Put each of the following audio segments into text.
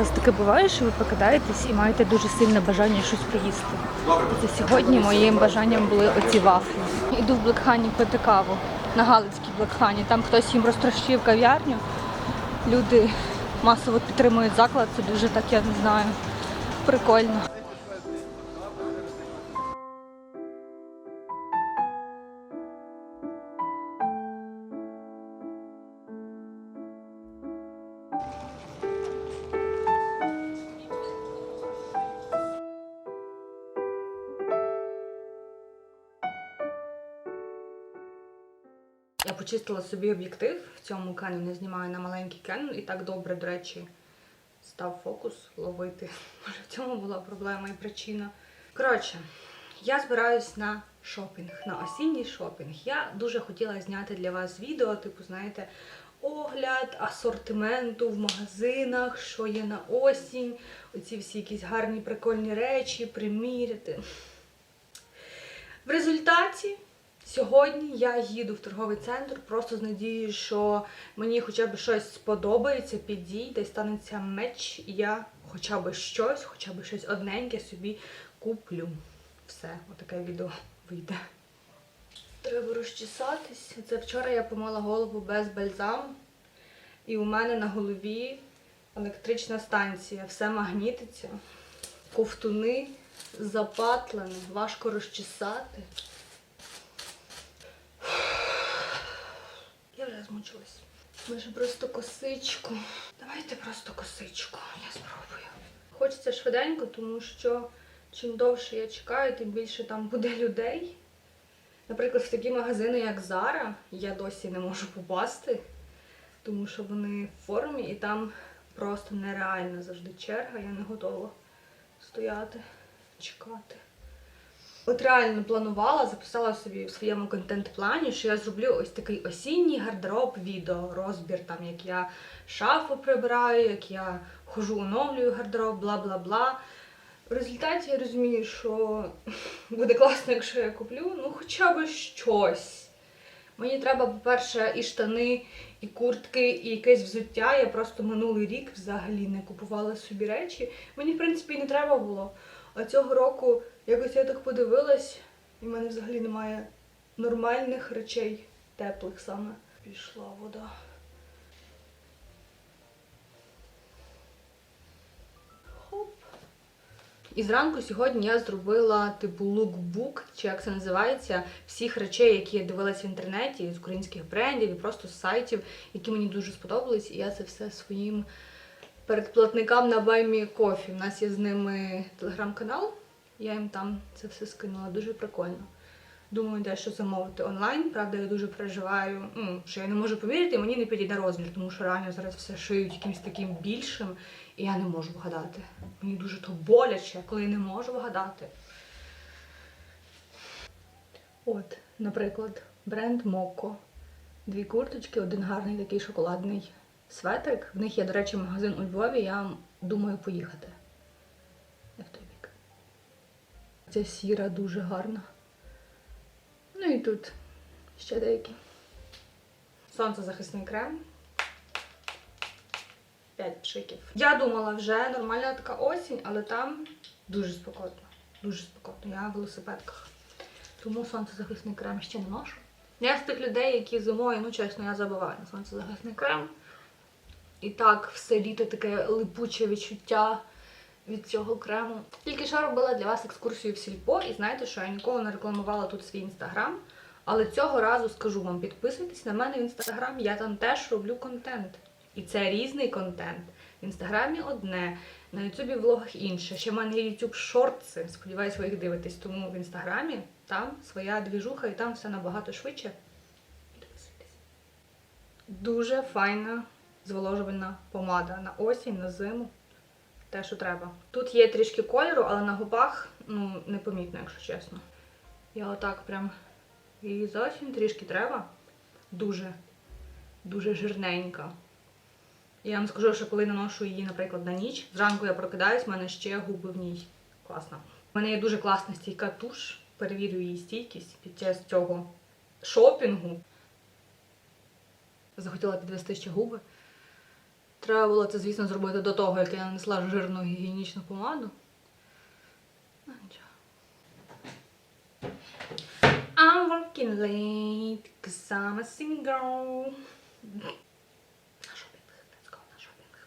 Вас таке буває, що ви покидаєтесь і маєте дуже сильне бажання щось поїсти. Це сьогодні моїм бажанням були оці вафлі. Іду в Блекхані пити каву на Галицькій Блекхані. Там хтось їм розтрощив кав'ярню. Люди масово підтримують заклад. Це дуже так, я не знаю, прикольно. Почистила собі об'єктив. В цьому Canon я знімаю на маленький Canon і так добре, до речі, став фокус ловити. Може, в цьому була проблема і причина. Коротше, я збираюсь на шопінг, на осінній шопінг. Я дуже хотіла зняти для вас відео, типу, знаєте, огляд асортименту в магазинах, що є на осінь, оці всі якісь гарні прикольні речі, приміряти. В результаті сьогодні я їду в торговий центр просто з надією, що мені хоча б щось сподобається, підійде, станеться меч, і я хоча б щось, хоча б щось одненьке собі куплю. Все, отаке відео вийде. Треба розчесатись. Це вчора я помила голову без бальзаму. І у мене на голові електрична станція. Все магнітиться. Ковтуни запатлені, важко розчесати. Я вже змучилась. Може просто косичку. Давайте просто косичку. Я спробую. Хочеться швиденько, тому що чим довше я чекаю, тим більше там буде людей. Наприклад, в такі магазини, як Zara, я досі не можу попасти, тому що вони в формі і там просто нереально завжди черга. Я не готова стояти, чекати. От реально планувала, записала собі в своєму контент-плані, що я зроблю ось такий осінній гардероб відео, розбір, там як я шафу прибираю, як я хожу, оновлюю гардероб, бла бла бла. В результаті я розумію, що буде класно, якщо я куплю, ну хоча б щось. Мені треба, по-перше, і штани, і куртки, і якесь взуття. Я просто минулий рік взагалі не купувала собі речі. Мені, в принципі, і не треба було. А цього року якось я так подивилась, і в мене взагалі немає нормальних речей, теплих саме. Пішла вода. Хоп. І зранку сьогодні я зробила типу лукбук, чи як це називається, всіх речей, які я дивилась в інтернеті з українських брендів і просто з сайтів, які мені дуже сподобались. І я це все своїм передплатникам на Баймі Кофі. У нас є з ними телеграм-канал. Я їм там це все скинула. Дуже прикольно. Думаю, дещо замовити онлайн. Правда, я дуже переживаю, ну, що я не можу поміряти, і мені не підійде розмір, тому що реально зараз все шиють якимось таким більшим, і я не можу вгадати. Мені дуже то боляче, коли я не можу вгадати. От, наприклад, бренд Моко. Дві курточки, один гарний такий шоколадний светрик. В них є, до речі, магазин у Львові. Я думаю поїхати. Я в той бік. Ця сіра дуже гарна. Ну і тут ще деякі. Сонцезахисний крем. 5 пшиків. Я думала, вже нормальна така осінь, але там дуже спекотно. Дуже спекотно. Я в велосипедках. Тому сонцезахисний крем ще не ношу. Я з тих людей, які зимою, ну чесно, я забуваю на сонцезахисний крем. І так, все літо таке липуче відчуття від цього крему. Тільки що робила для вас екскурсію в сільпо, і знаєте, що я ніколи не рекламувала тут свій інстаграм. Але цього разу скажу вам, підписуйтесь на мене в інстаграм, я там теж роблю контент. І це різний контент. В інстаграмі одне, на ютубі влогах інше. Ще в мене є ютуб шортси. Сподіваюсь, ви їх дивитесь. Тому в інстаграмі там своя двіжуха і там все набагато швидше. Дуже файна зволожувальна помада на осінь, на зиму. Те, що треба. Тут є трішки кольору, але на губах ну, непомітно, якщо чесно. Я отак прям її зовсім трішки треба. Дуже, дуже жирненька. Я вам скажу, що коли наношу її, наприклад, на ніч, зранку я прокидаюсь, в мене ще губи в ній. Класно. У мене є дуже класна стійка туш. Перевірю її стійкість під час цього шопінгу. Захотіла підвести ще губи. Треба було це, звісно, зробити до того, як я нанесла жирну гігієнічну помаду. Ну, нічого. I'm working late, cause I'm a single. На шопінг. Let's go на шопінг.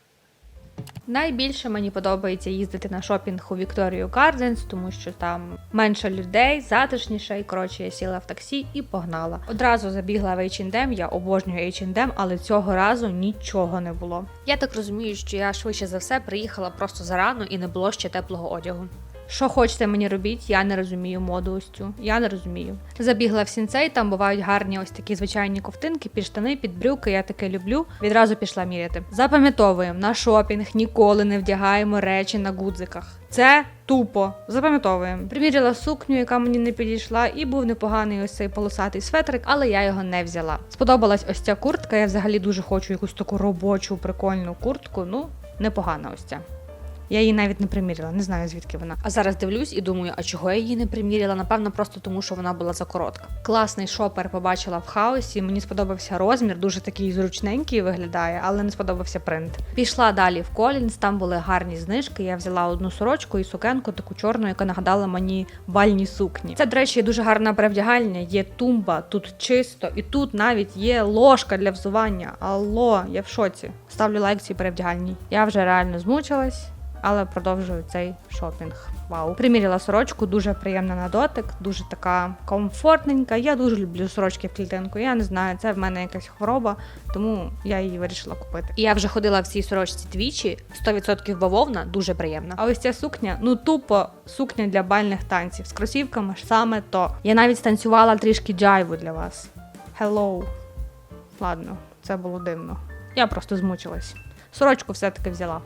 Найбільше мені подобається їздити на шопінг у Вікторію Гарденс, тому що там менше людей, затишніше, і коротше я сіла в таксі і погнала. Одразу забігла в H&M, я обожнюю H&M, але цього разу нічого не було. Я так розумію, що я швидше за все приїхала просто зарано і не було ще теплого одягу. Що хочете мені робіть, я не розумію моду ось цю. Я не розумію. Забігла в сінцей, там бувають гарні ось такі звичайні ковтинки, під штани, під брюки. Я таке люблю. Відразу пішла міряти. Запам'ятовуємо, на шопінг ніколи не вдягаємо речі на гудзиках. Це тупо. Запам'ятовуємо. Приміряла сукню, яка мені не підійшла, і був непоганий ось цей полосатий светрик, але я його не взяла. Сподобалась ось ця куртка. Я взагалі дуже хочу якусь таку робочу, прикольну куртку. Ну, непогана ось ця. Я її навіть не приміряла, не знаю звідки вона. А зараз дивлюсь і думаю, а чого я її не приміряла? Напевно, просто тому, що вона була закоротка. Класний шопер побачила в хаосі. Мені сподобався розмір, дуже такий зручненький виглядає, але не сподобався принт. Пішла далі в Колінс, там були гарні знижки. Я взяла одну сорочку і сукенку, таку чорну, яка нагадала мені бальні сукні. Це, до речі, дуже гарна перевдягальня. Є тумба, тут чисто, і тут навіть є ложка для взування. Алло, я в шоці. Ставлю лайк цій перевдягальні. Я вже реально змучилась але продовжую цей шопінг. Вау. Приміряла сорочку, дуже приємна на дотик, дуже така комфортненька. Я дуже люблю сорочки в клітинку. Я не знаю, це в мене якась хвороба, тому я її вирішила купити. І я вже ходила в цій сорочці двічі, 100% бавовна, дуже приємна. А ось ця сукня, ну тупо сукня для бальних танців з кросівками саме то. Я навіть станцювала трішки джайву для вас. Hello. Ладно, це було дивно. Я просто змучилась. Сорочку все-таки взяла.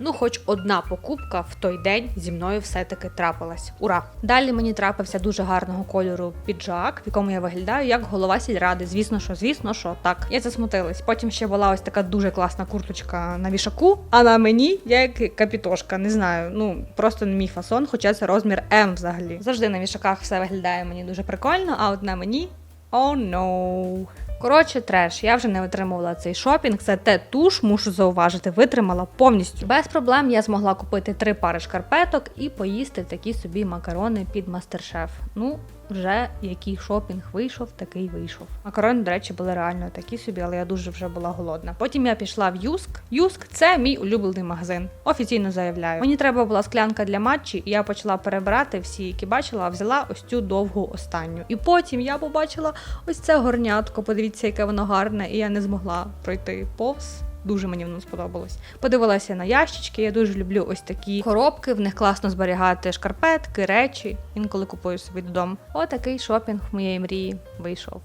Ну, хоч одна покупка в той день зі мною все-таки трапилась. Ура! Далі мені трапився дуже гарного кольору піджак, в якому я виглядаю як голова сільради. Звісно, що, звісно, що так. Я засмутилась. Потім ще була ось така дуже класна курточка на вішаку, а на мені я як капітошка. Не знаю. Ну просто не мій фасон, хоча це розмір М взагалі. Завжди на вішаках все виглядає мені дуже прикольно, а от на мені. О, oh, no. Коротше, треш, я вже не витримувала цей шопінг. Це те туш, мушу зауважити, витримала повністю. Без проблем я змогла купити три пари шкарпеток і поїсти такі собі макарони під мастер-шеф. Ну, вже який шопінг вийшов, такий вийшов. Макарони, до речі, були реально такі собі, але я дуже вже була голодна. Потім я пішла в Юск. Юск це мій улюблений магазин. Офіційно заявляю. Мені треба була склянка для матчі, і я почала перебирати всі, які бачила, а взяла ось цю довгу останню. І потім я побачила ось це горнятко. Подивіться, яке воно гарне, і я не змогла пройти повз. Дуже мені воно сподобалось. Подивилася на ящички. Я дуже люблю ось такі коробки. В них класно зберігати шкарпетки, речі. Інколи купую собі додому. Отакий шопінг моєї мрії вийшов.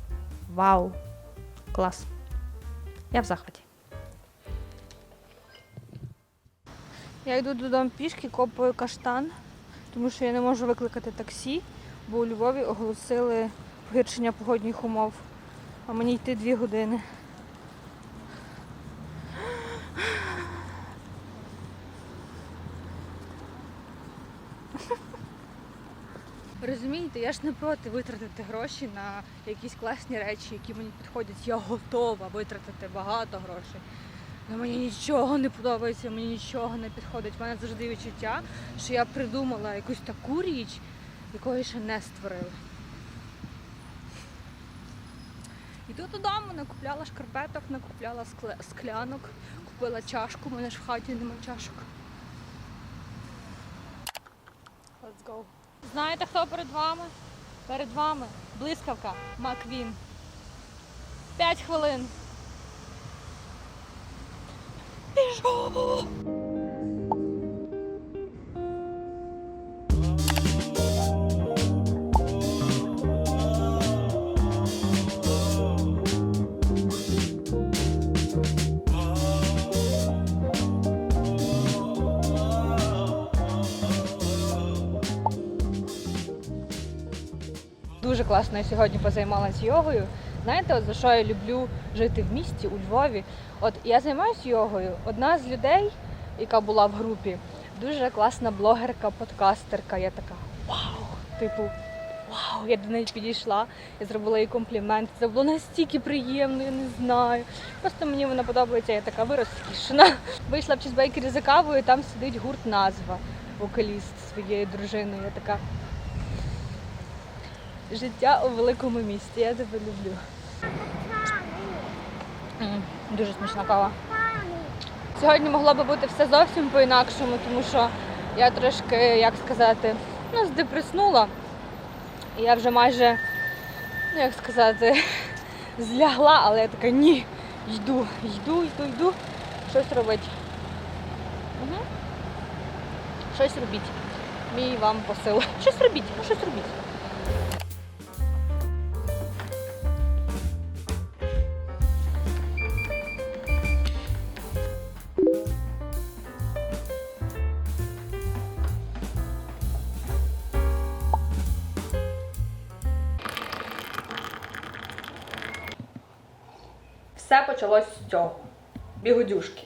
Вау! Клас! Я в захваті. Я йду додому пішки, копаю каштан, тому що я не можу викликати таксі, бо у Львові оголосили погіршення погодних умов. А мені йти дві години. Розумієте, я ж не проти витратити гроші на якісь класні речі, які мені підходять. Я готова витратити багато грошей. Але мені нічого не подобається, мені нічого не підходить. У мене завжди відчуття, що я придумала якусь таку річ, якої ще не створили. Іду додому, накупляла шкарпеток, накупляла склянок, купила чашку, у мене ж в хаті немає чашок. Go. Знаєте, хто перед вами? Перед вами блискавка Маквін. П'ять хвилин. Біжу! Дуже класно я сьогодні позаймалася йогою. Знаєте, от за що я люблю жити в місті у Львові? От я займаюся йогою. Одна з людей, яка була в групі, дуже класна блогерка, подкастерка. Я така вау! Типу, вау, я до неї підійшла, я зробила їй комплімент. Це було настільки приємно, я не знаю. Просто мені вона подобається, я така вирозкішена. Вийшла в чізбейкері за кавою, там сидить гурт назва, вокаліст своєю дружиною. Я така. Життя у великому місті, я тебе люблю. Дуже смачна кава. Сьогодні могло би бути все зовсім по-інакшому, тому що я трошки, як сказати, ну, здепреснула. І я вже майже, ну як сказати, злягла, але я така ні, йду, йду, йду, йду. Щось робити. Угу. Щось робіть. Мій вам посил. Щось робіть, ну щось робіть. Почалось з цього. Бігодюшки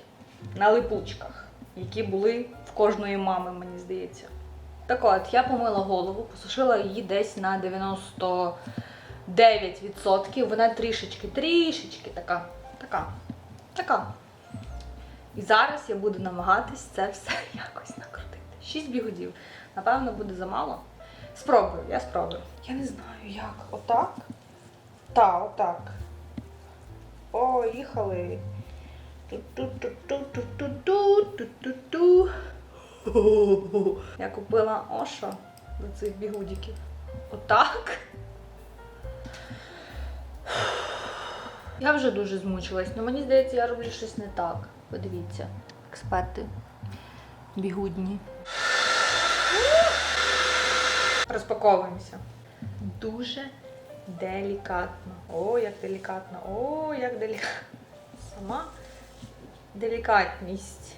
на липучках, які були в кожної мами, мені здається. Так от, я помила голову, посушила її десь на 99%. Вона трішечки, трішечки така, така, така. І зараз я буду намагатись це все якось накрутити. Шість бігудів. Напевно, буде замало. Спробую, я спробую. Я не знаю, як. Отак? Та, отак. Поїхали. Я купила Оша до цих бігудіків. Отак. Я вже дуже змучилась, але мені здається, я роблю щось не так. Подивіться, експерти бігудні. Розпаковуємося. Дуже делікатно. О, як делікатно. О, як делікатно. Сама делікатність.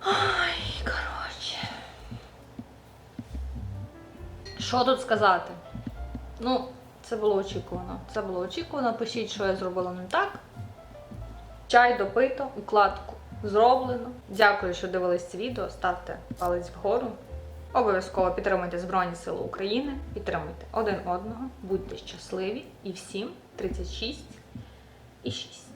Ай, коротше. Що тут сказати? Ну, це було очікувано. Це було очікувано. Пишіть, що я зробила не так. Чай допито, укладку зроблено. Дякую, що дивились це відео. Ставте палець вгору. Обов'язково підтримуйте Збройні Сили України, підтримуйте один одного, будьте щасливі і всім 36 і 6.